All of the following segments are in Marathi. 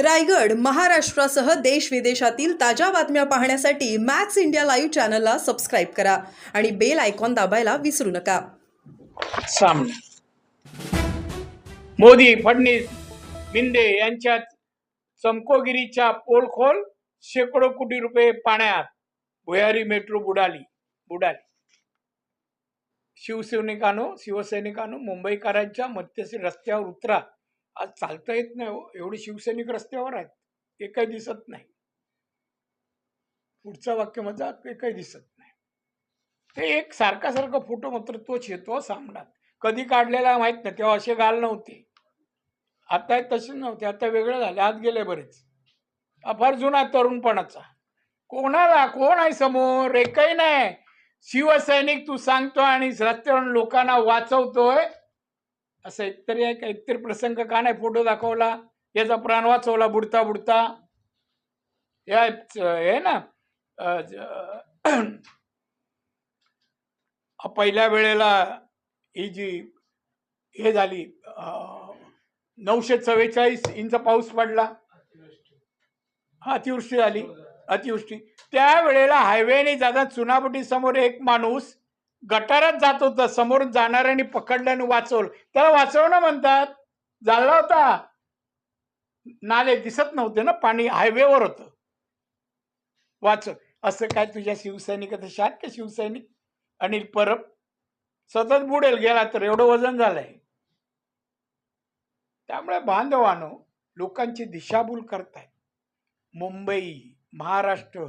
रायगड महाराष्ट्रासह देश विदेशातील ताज्या बातम्या पाहण्यासाठी मॅक्स इंडिया लाईव्ह चॅनलला सबस्क्राईब करा आणि बेल आयकॉन दाबायला विसरू नका. सामना. मोदी फडणीस मिंदे यांच्यात चमकोगिरीच्या पोलखोल शेकडो कोटी रुपये पाण्यात. भुयारी मेट्रो बुडाली बुडाली. शिवसैनिकांनो शिवसैनिकांनो मुंबईकरांच्या मध्यस्थी रस्त्यावर उतरा. आज चालता येत नाही हो. एवढे शिवसैनिक रस्त्यावर आहेत. एकही दिसत नाही. पुढचं वाक्य माझा एकही दिसत नाही. ते एक सारखा सारखा फोटो मात्र तोच येतो सामनात कधी काढलेला माहीत नाही. तेव्हा असे गाल नव्हते. आता तसे नव्हते. आता वेगळं झाले. आत गेले बरेच. हा फार जुना तरुणपणाचा. कोणाला? कोण आहे समोर? एकही नाही. शिवसैनिक तू सांगतो आणि रस्त्यावरून लोकांना वाचवतोय. असं एकतरी एक एकतरी प्रसंग का नाही फोटो दाखवला याचा प्राण वाचवला बुडता बुडता. या हे ना पहिल्या वेळेला ही जी हे झाली नऊशे चव्वेचाळीस इंच पाऊस पडला. अतिवृष्टी झाली. अतिवृष्टी. त्यावेळेला हायवेने जाता चुनापटी समोर एक माणूस गटारात जात होता. समोर जाणाऱ्याने पकडलं आणि वाचवलं. त्याला वाचवणं म्हणतात झाला होता. नाले दिसत नव्हते ना पाणी हायवेवर होतं. वाचव. असं काय तुझ्या शिवसैनिक शात का शिवसैनिक? अनिल परब? सतत बुडेल गेला तर एवढं वजन झालंय. त्यामुळे बांधवानो लोकांची दिशाभूल करताय मुंबई महाराष्ट्र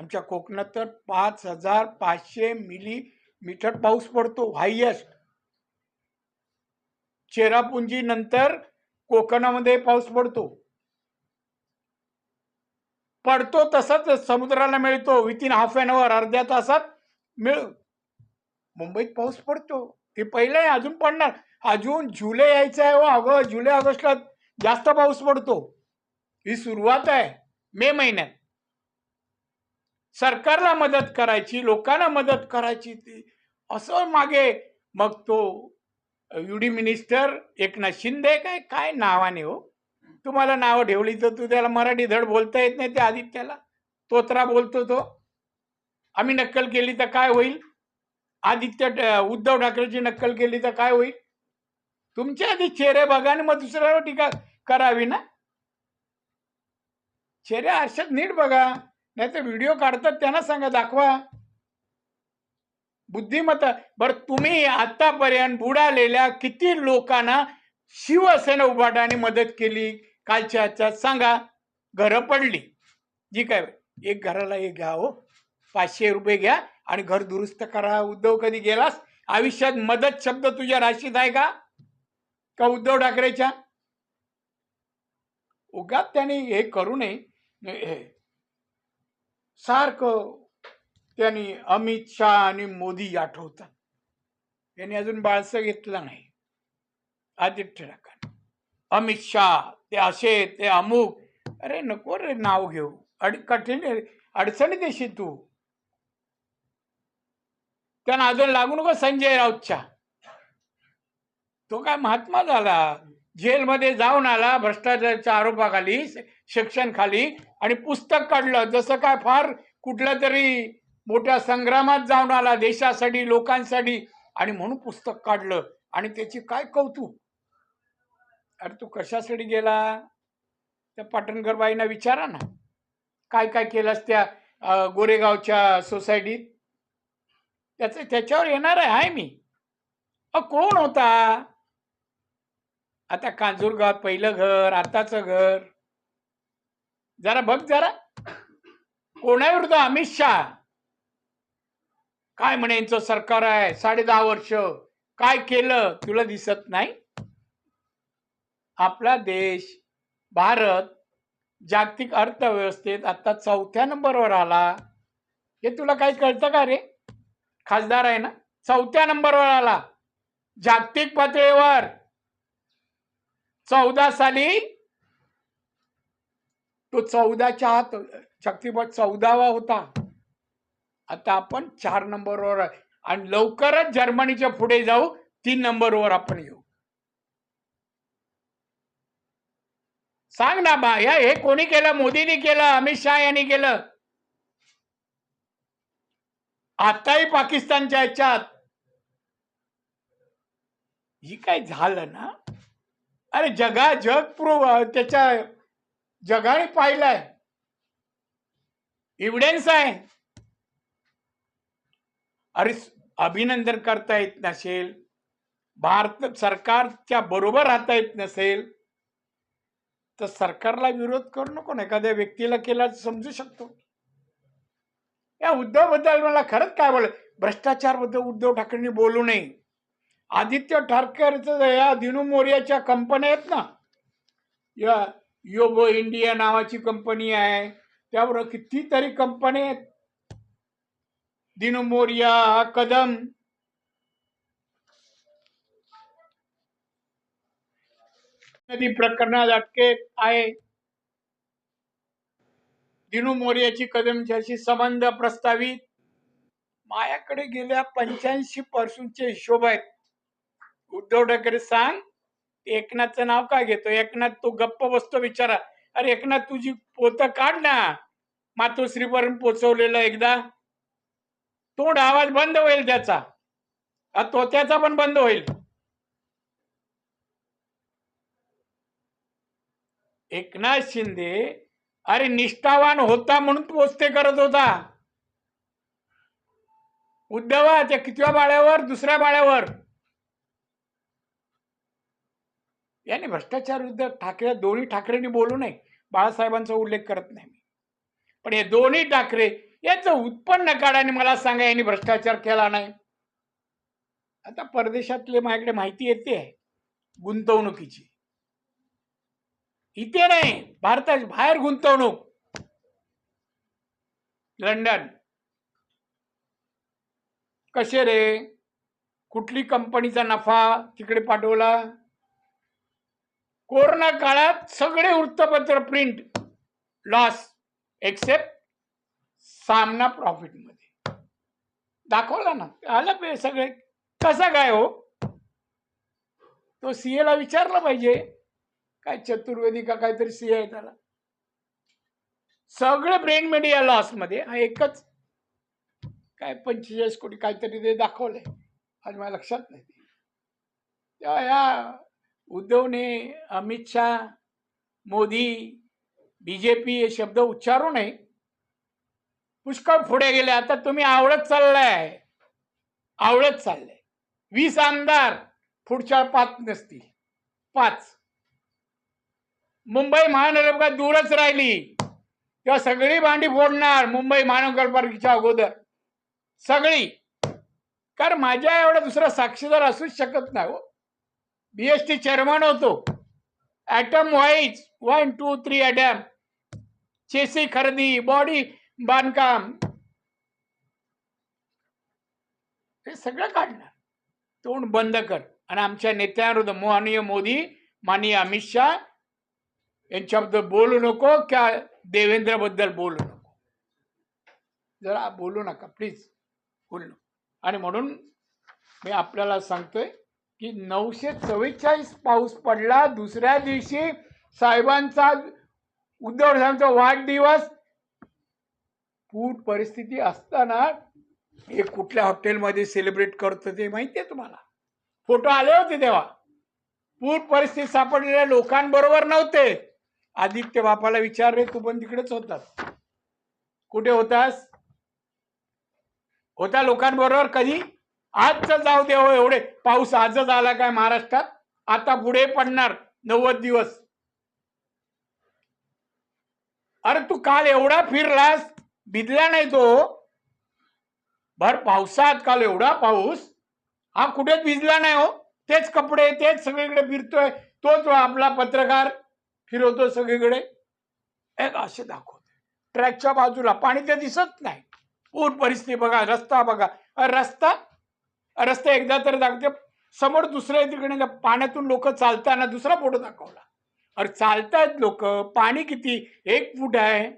आमच्या कोकणात तर पाच हजार पाचशे मिली मीटर पाऊस पडतो हायेस्ट. चेरापुंजी नंतर कोकणामध्ये पाऊस पडतो. पडतो तसाच समुद्राला मिळतो. विथिन हाफ अन आवर अर्ध्या तासात मिळ मुंबईत पाऊस पडतो. हे पहिलं आहे अजून पडणार. अजून जुलै यायचं आहे हो, व अगं जुलै ऑगस्टला जास्त पाऊस पडतो. ही सुरुवात आहे मे महिन्यात. सरकारला मदत करायची लोकांना मदत करायची ती असं मागे मग तो युडी मिनिस्टर एकनाथ शिंदे काय काय नावाने हो. तुम्हाला नावं ठेवली तर तू त्याला मराठी धड बोलता येत नाही त्या आदित्याला. तोत्रा बोलतो तो. आम्ही नक्कल केली तर काय होईल? आदित्य ट- उद्धव ठाकरेची नक्कल केली तर काय होईल? तुमच्या आधी चेहरे बघा आणि मग दुसऱ्यावर टीका करावी ना? चेहरे आरशात नीट बघा. नाही तर व्हिडिओ काढतात त्यांना सांगा दाखवा. बुद्धिमत्ता. बर तुम्ही आतापर्यंत बुडालेल्या किती लोकांना शिवसेना उभाटाने मदत केली कालच्या आजच्या सांगा. घरं पडली. जी काय एक घराला एक घ्या हो. पाचशे रुपये घ्या आणि घर दुरुस्त करा. उद्धव कधी गेलास? आयुष्यात मदत शब्द तुझ्या राशीत आहे का? का उद्धव ठाकरेच्या? उगाच त्यांनी हे करू नये. हे सारखं त्यांनी अमित शाह आणि मोदी आठवतात त्यांनी अजून बाळसं घेतलं नाही. आदित्य ठाकरे. अमित शाह ते असे ते अमुक. अरे नको रे नाव घेऊ. अड कठीण आहे. अडचणीत येशील तू. त्यांना अजून लागू नको संजय राऊतच्या. तो काय महात्मा झाला. जेलमध्ये जाऊन आला भ्रष्टाचाराच्या आरोपाखाली सेक्शन खाली आणि पुस्तक काढलं. जसं काय फार कुठल्या तरी मोठ्या संग्रामात जाऊन आला देशासाठी लोकांसाठी आणि म्हणून पुस्तक काढलं. आणि त्याची काय कौतुक? अरे तू कशासाठी गेला? त्या पाटणकर बाईंना विचारा ना. काय काय केलंस त्या गोरेगावच्या सोसायटीत? त्याचं त्याच्यावर येणार आहे हाय मी. अ कोण होता? आता कांजूरगाव पहिलं घर आताचं घर. जरा बघ जरा. कोणाविरुद्ध अमित शहा? काय म्हणे यांचं सरकार आहे? साडे दहा वर्ष. काय केलं? तुला दिसत नाही? आपला देश भारत जागतिक अर्थव्यवस्थेत आता चौथ्या नंबरवर आला. हे तुला काही कळतं का रे? खासदार आहे ना? चौथ्या नंबरवर आला. जागतिक पातळीवर. चौदा साली? तो चौदाच्या आत शक्तिपथ चौदावा होता. आता आपण चार नंबरवर आणि लवकरच जर्मनीच्या पुढे जाऊ तीन नंबरवर आपण येऊ. सांग ना बा या हे कोणी केलं? मोदींनी केलं अमित शहा यांनी केलं? आताही पाकिस्तानच्या ह्याच्यात. ही काय झालं ना? अरे जगा जग प्रूव त्याच्या जगाने पाहिलंय. इव्हिडन्स आहे. अरे अभिनंदन करता येत नसेल. भारत सरकारच्या बरोबर राहता येत नसेल. तर सरकारला विरोध करू नको ना. एखाद्या व्यक्तीला केला समजू शकतो. या उद्धवबद्दल मला खरंच काय बोल भ्रष्टाचारबद्दल उद्धव ठाकरेंनी बोलू नये. आदित्य ठाकरेचं या दिनू मोर्याच्या कंपन्या आहेत ना या योगो इंडिया नावाची कंपनी आहे त्यावर कितीतरी कंपनी आहेत. दिनू मोर्या कदम. नदी प्रकरणात अटके आहे. दिनू मोर्याची कदमच्याशी संबंध प्रस्तावित. मायाकडे गेल्या पंच्याऐंशी पर्सेंटचे हिशोब आहेत. उद्धव ठाकरे सांग एकनाथचं नाव काय घेतो? एकनाथ तू गप्प बसतो विचारा. अरे एकनाथ तुझी पोत काढ ना. मातोश्रीपर्यंत पोचवलेलं एकदा. तोंड आवाज बंद होईल त्याचा. तो तोत्याचा पण बंद होईल. एकनाथ शिंदे अरे निष्ठावान होता म्हणून पोचते करत होता. उद्धवा त्या कितव्या बाळ्यावर? दुसऱ्या बाळ्यावर. याने भ्रष्टाचार विरुद्ध ठाकरे दोन्ही ठाकरेंनी बोलू नये. बाळासाहेबांचा उल्लेख करत नाही मी. पण हे दोन्ही ठाकरे याचं उत्पन्न काढाने मला सांगा यांनी भ्रष्टाचार केला नाही. आता परदेशातले माझ्याकडे माहिती येते गुंतवणुकीची. इथे नाही भारतात बाहेर गुंतवणूक. लंडन. कसे रे? कुठली कंपनीचा नफा तिकडे पाठवला? कोरोना काळात सगळे वृत्तपत्र प्रिंट लॉस एक्सेप्ट सामना प्रॉफिटमध्ये. दाखवला ना? आलं पे सगळे. कसा काय हो? तो सीए ला विचारलं पाहिजे. काय चतुर्वेदी का काहीतरी सीए आहे त्याला. सगळे ब्रेन मीडिया लॉसमध्ये हा एकच. काय पंचेचाळीस कोटी काहीतरी ते दाखवलंय. आज मला लक्षात नाही. तेव्हा या उद्धवने अमित शहा मोदी बीजेपी हे शब्द उच्चारू नये. पुष्कळ पुढे गेले. आता तुम्ही आवडत चाललाय. आवडत चाललंय. वीस आमदार पुढच्या पाच नसतील. पाच. मुंबई महानगरपालिका दूरच राहिली. तेव्हा सगळी भांडी फोडणार मुंबई महानगरपालिकेच्या अगोदर. सगळी. कारण माझ्या एवढा दुसरा साक्षीदार असूच शकत नाही हो. बीएसटी चेअरमन होतो. Item wise one two three item chassis खरेदी बॉडी बांधकाम हे सगळं काढणार. तोंड बंद कर. आणि आमच्या नेत्यांविरुद्ध माननीय मोदी माननीय अमित शहा यांच्याबद्दल बोलू नको किंवा देवेंद्रबद्दल बोलू नको? जरा बोलू नका प्लीज बोलू आणि म्हणून मी आपल्याला सांगतोय की नऊशे चव्वेचाळीस पाऊस पडला. दुसऱ्या दिवशी साहेबांचा उद्धव साहेबांचा वाढदिवस. पूर परिस्थिती असताना हे कुठल्या हॉटेलमध्ये सेलिब्रेट करत ते माहिती आहे तुम्हाला? फोटो आले होते तेव्हा. पूर परिस्थिती सापडलेल्या लोकांबरोबर नव्हते. आदित्य बापाला विचार रे तू पण तिकडेच होतास. कुठे होतास? होता लोकांबरोबर कधी? आजचं जाऊ दे हो एवढे. पाऊस आजच आला काय महाराष्ट्रात? आता पुढे पडणार नव्वद दिवस. अरे तू काल एवढा फिरलास भिजला नाही तो. भर पावसात काल एवढा पाऊस. हा कुठेच भिजला नाही हो. तेच कपडे तेच सगळीकडे फिरतोय. तोच आपला पत्रकार फिरवतो सगळीकडे. एक असे दाखवत. ट्रॅकच्या बाजूला पाणी ते दिसत नाही. पूर परिस्थिती बघा रस्ता बघा. अरे रस्ता रस्ता एकदा तर दाखवते. समोर दुसऱ्या तिकडे. पाण्यातून लोक चालताना दुसरा फोटो दाखवला. अरे चालतायत लोक. पाणी किती? एक फूट आहे.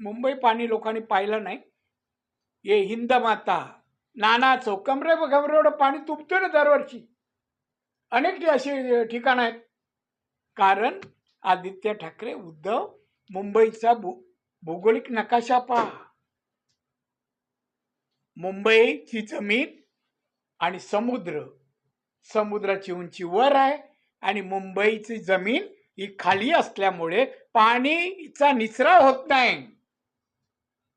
मुंबई पाणी लोकांनी पाहिलं नाही. ये हिंद माता. नाना चौक कमरे कमरे एवढं पाणी तुंबतं ना दरवर्षी. अनेक अशी ठिकाणं आहेत. कारण आदित्य ठाकरे उद्धव मुंबईचा भू भौगोलिक नकाशा पहा. मुंबईची जमीन आणि समुद्र. समुद्राची उंची वर आहे आणि मुंबईची जमीन ही खाली असल्यामुळे पाणीचा निचरा होत नाही.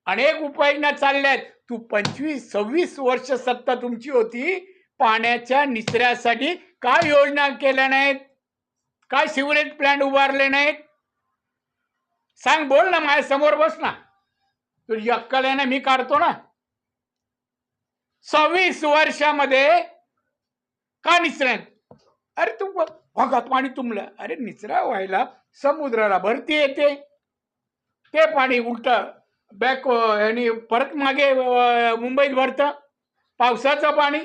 अनेक उपाययोजना चालल्यात तू पंचवीस सव्वीस वर्ष सत्ता तुमची होती. पाण्याच्या निचऱ्यासाठी काय योजना केल्या नाहीत? काय सिवरेज प्लांट उभारले नाहीत? सांग बोल ना माझ्यासमोर बस ना. तुझी अक्कल आहे ना मी काढतो ना. सव्वीस वर्षामध्ये का निचऱ्यान अरे तू भागात पाणी तुंबलं. अरे निचरा व्हायला समुद्राला भरती येते. ते पाणी उलट बॅक आणि परत मागे मुंबईत भरतं. पावसाचं पाणी.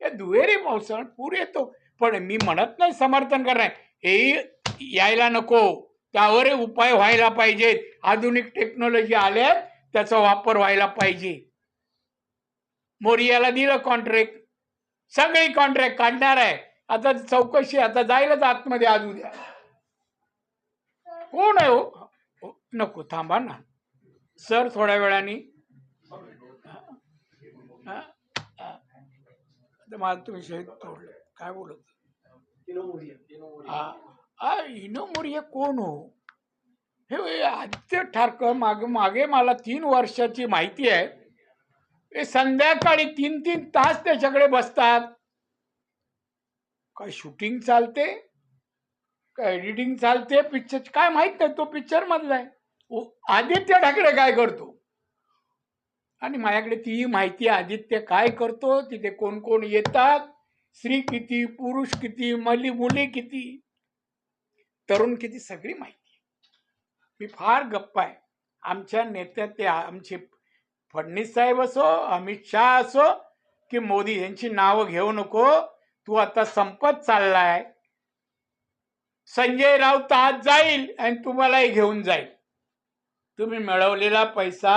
हे दुहेरी पावसाळ्यात पूर येतो. पण मी म्हणत नाही समर्थन करणार. हे यायला नको. त्यावर उपाय व्हायला पाहिजेत. आधुनिक टेक्नॉलॉजी आल्या त्याचा वापर व्हायला पाहिजे. मोरियाला दिलं कॉन्ट्रॅक्ट सगळी कॉन्ट्रॅक्ट काढणार आहे. आता चौकशी आता जाईलच आतमध्ये आज उद्या कोण आहे हो? हो, नको थांबा ना. सर थोड्या वेळाने. माझं तुम्ही शहीद तोडलं. काय बोलत? हा. इनो मोरिया कोण हो हे आदित्य ठारकर मागे मागे मला तीन वर्षाची माहिती आहे. ते संध्याकाळी तीन तीन तास त्याच्याकडे बसतात. काय शूटिंग चालते? काय एडिटिंग चालते? पिक्चर काय माहीत नाही तो पिक्चर मधला आहे. आदित्य ठाकरे काय करतो? आणि माझ्याकडे ती माहिती आदित्य काय करतो? तिथे कोण कोण येतात? स्त्री किती पुरुष किती मली मुली किती? तरुण किती? सगळी माहिती मी फार गप्पा आहे. आमच्या नेत्या ते आमचे फडणीस साहेब असो अमित शहा असो की मोदी यांची नावं घेऊ नको तू आता संपत चाललाय. संजय राऊत आज जाईल आणि तुम्हालाही घेऊन जाईल. तुम्ही मिळवलेला पैसा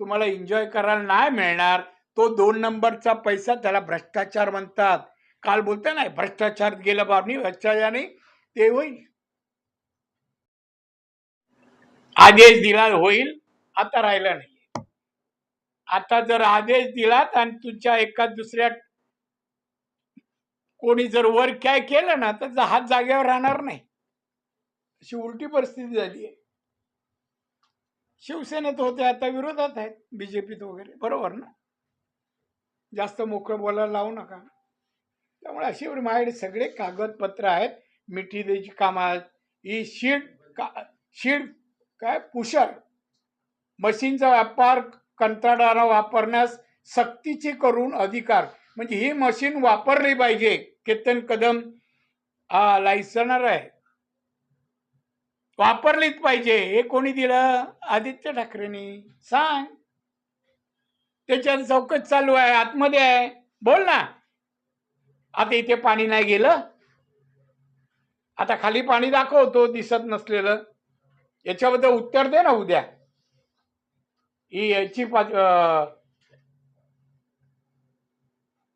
तुम्हाला एन्जॉय करायला नाही मिळणार. तो दोन नंबरचा पैसा त्याला भ्रष्टाचार म्हणतात. काल बोलते नाही भ्रष्टाचार गेलं बाबनी भ्रष्टाचाराने ते होईल. आदेश दिला होईल आता राहिला नाही. आता जर आदेश दिलात आणि तुमच्या एका दुसऱ्या कोणी जर वर काय केलं ना तर हात जागेवर राहणार नाही. अशी उलटी परिस्थिती झाली आहे. शिवसेनेत होते आता विरोधात आहेत बीजेपीत वगैरे. बरोबर ना? जास्त मोकळं बोलायला लावू नका. त्यामुळे अशी माझ्याकडे सगळे कागदपत्र आहेत. मिठी द्यायची कामात. ही शीड का शीड काय? पुशर. मशीनचा व्यापार कंत्राटाला वापरण्यास सक्तीची करून अधिकार. म्हणजे ही मशीन वापरली पाहिजे. केतन कदम हा लायसनर आहे. वापरलीच पाहिजे. हे कोणी दिलं? आदित्य ठाकरेंनी. सांग. त्याच्यात चौकच चालू आहे. आतमध्ये आहे. बोल ना. आता इथे पाणी नाही गेलं. आता खाली पाणी दाखवतो. दिसत नसलेलं. याच्याबद्दल उत्तर दे ना उद्या. ही याची पा-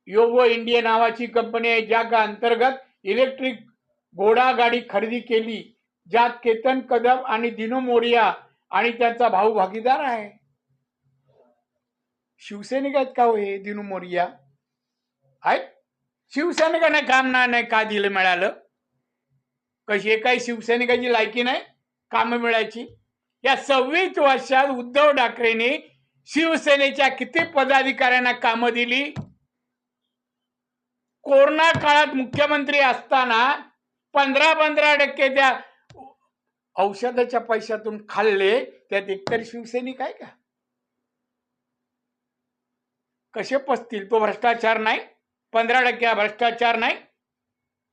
योगो इंडिया नावाची कंपनी आहे ज्या का अंतर्गत इलेक्ट्रिक घोडा गाडी खरेदी केली ज्यात केतन कदम आणि दिनो मोरिया आणि त्यांचा भाऊ भागीदार आहे. शिवसैनिक आहेत का हो हे दिनू मोरिया? आहेत. शिवसैनिकांना काम ना नाही का दिलं मिळालं? कशी काही शिवसैनिकाची लायकी नाही? कामं मिळायची? या सव्वीस वर्षात उद्धव ठाकरेंनी शिवसेनेच्या किती पदाधिकाऱ्यांना कामं दिली? कोरोना काळात मुख्यमंत्री असताना पंधरा पंधरा टक्के त्या औषधाच्या पैशातून खाल्ले त्यात एकतर शिवसैनिक आहे का? कसे पसतील? तो भ्रष्टाचार नाही? पंधरा टक्के भ्रष्टाचार नाही?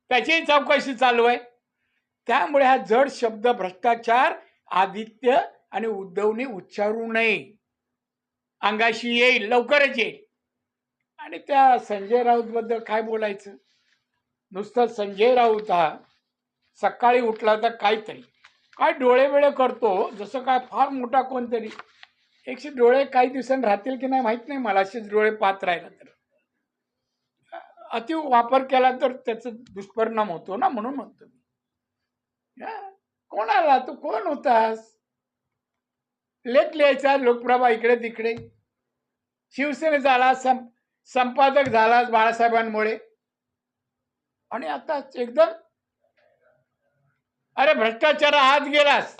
त्याचीही चौकशी चालू आहे. त्यामुळे हा जड शब्द भ्रष्टाचार आदित्य आणि उद्धवने उच्चारू नये. अंगाशी येईल लवकरच येईल. आणि त्या संजय राऊत बद्दल काय बोलायचं? नुसतं संजय राऊत हा सकाळी उठला तर काहीतरी. काय डोळे वेळे करतो? जसं काय फार मोठा कोणतरी. एकशे डोळे काही दिवसांनी राहतील की नाही माहीत नाही मला असेच डोळे पाहत राहिला तर. अति वापर केला तर त्याचा दुष्परिणाम होतो ना म्हणून म्हणतो मी. कोणाला? तू कोण होतास? लेख लिहायचा लोकप्रभा इकडे तिकडे. शिवसेने झाला सं संपादक झालास बाळासाहेबांमुळे. आणि आता एकदम अरे भ्रष्टाचार आत गेलास.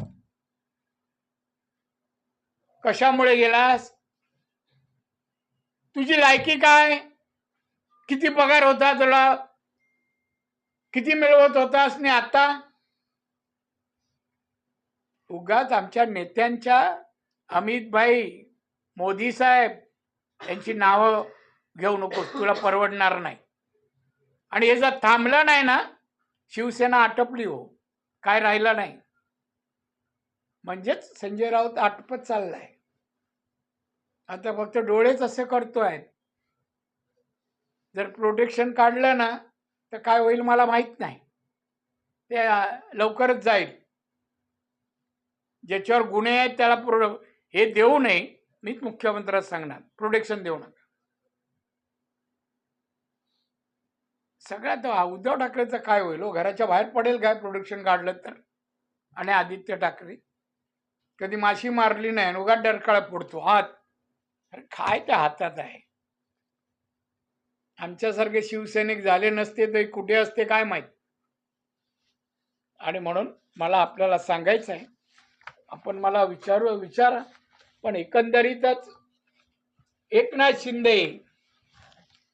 कशामुळे गेलास? तुझी लायकी काय? किती पगार होता तुला? किती मिळवत होतास आणि आता? उगाच आमच्या नेत्यांच्या अमितभाई मोदी साहेब यांची नावं घेऊ नकोस तुला परवडणार नाही. आणि हे जर थांबलं नाही ना शिवसेना आटपली हो काय राहिलं नाही. म्हणजेच संजय राऊत आटपत चाललाय. आता फक्त डोळेच असे करतोय जर प्रोटेक्शन काढलं ना तर काय होईल मला माहीत नाही. ते लवकरच जाईल. ज्याच्यावर गुन्हे आहेत त्याला प्रो हे देऊ नये मीच मुख्यमंत्र्याला सांगणार. प्रोटेक्शन देऊ नका. सगळ्यात उद्धव ठाकरेचं काय होईल हो? घराच्या बाहेर पडेल काय प्रोटेक्शन काढलं तर? आणि आदित्य ठाकरे? कधी माशी मारली नाही उगा डरकाळा फोडतो. हात. अरे काय त्या हातात आहे? आमच्यासारखे शिवसैनिक झाले नसते तर कुठे असते काय माहीत? आणि म्हणून मला आपल्याला सांगायचं आहे आपण मला विचारू विचारा. पण एकंदरीतच एकनाथ शिंदे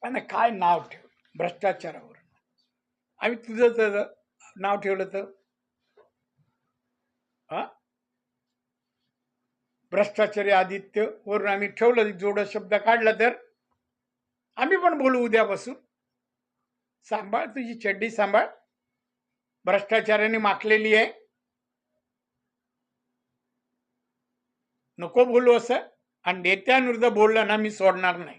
आणि काय नाव ठेव भ्रष्टाचारावर? आम्ही तुझं तर नाव ठेवलं तर? हा? भ्रष्टाचारी आदित्य वरून आम्ही ठेवलं जोड शब्द काढला तर? आम्ही पण बोलू उद्यापासून. सांभाळ तुझी चड्डी सांभाळ. भ्रष्टाचाराने माखलेली आहे. नको बोलू असं. आणि नेत्यांविरुद्ध बोललं ना मी सोडणार नाही.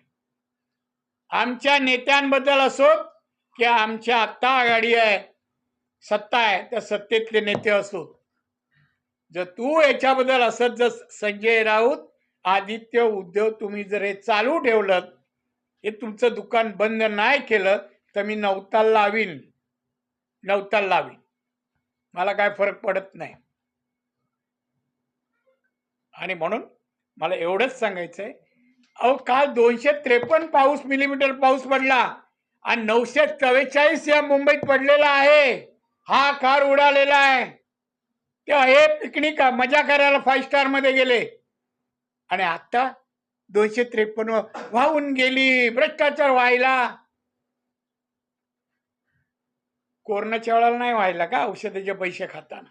आमच्या नेत्यांबद्दल असो की आमच्या आत्ता आघाडी आहे सत्ता आहे त्या सत्तेतले नेते असोत जर तू याच्याबद्दल असत जर संजय राऊत आदित्य उद्धव तुम्ही जर हे चालू ठेवलं हे तुमचं दुकान बंद नाही केलं तर मी नवताल लावीन. नवताल लावीन. मला काय फरक पडत नाही. आणि म्हणून मला एवढंच सांगायचं आहे अहो काल दोनशे त्रेपन्न पाऊस मिलीमीटर पाऊस पडला आणि नऊशे चव्वेचाळीस या मुंबईत पडलेला आहे. हा कार उडालेला आहे. ते हे पिकनिक मजा करायला फाईव्ह स्टारमध्ये गेले. आणि आता दोनशे त्रेपन्न वाहून गेली भ्रष्टाचार व्हायला. कोरोनाच्या वेळेला नाही व्हायला का औषधाचे पैसे खाताना?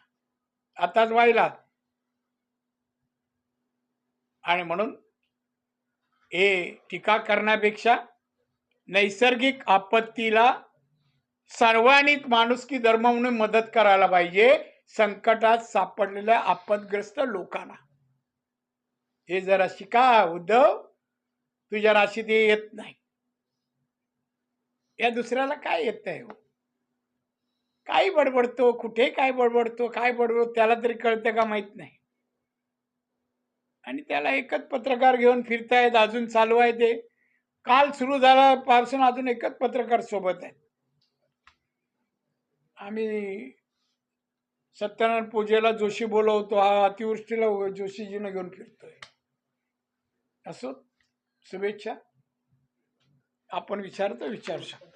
आताच व्हायला. आणि म्हणून हे टीका करण्यापेक्षा नैसर्गिक आपत्तीला सर्वांनीच माणुसकी धर्म म्हणून मदत करायला पाहिजे संकटात सापडलेल्या आपदग्रस्त लोकांना. हे जरा शिका उद्धव. तुझ्या राशीत ते येत नाही. या दुसऱ्याला काय येत नाही हो? काय बडबडतो? कुठे काय बडबडतो? काय बडबडतो? त्याला तरी कळतं का? माहीत नाही. आणि त्याला एकच पत्रकार घेऊन फिरतायत अजून चालू आहे ते. काल सुरू झाला अजून एकच पत्रकार सोबत आहे आम्ही सत्यनारायण पूजेला जोशी बोलवतो हा अतिवृष्टीला जोशीजीनं घेऊन फिरतोय. असो शुभेच्छा. आपण विचारतो विचारू शकतो.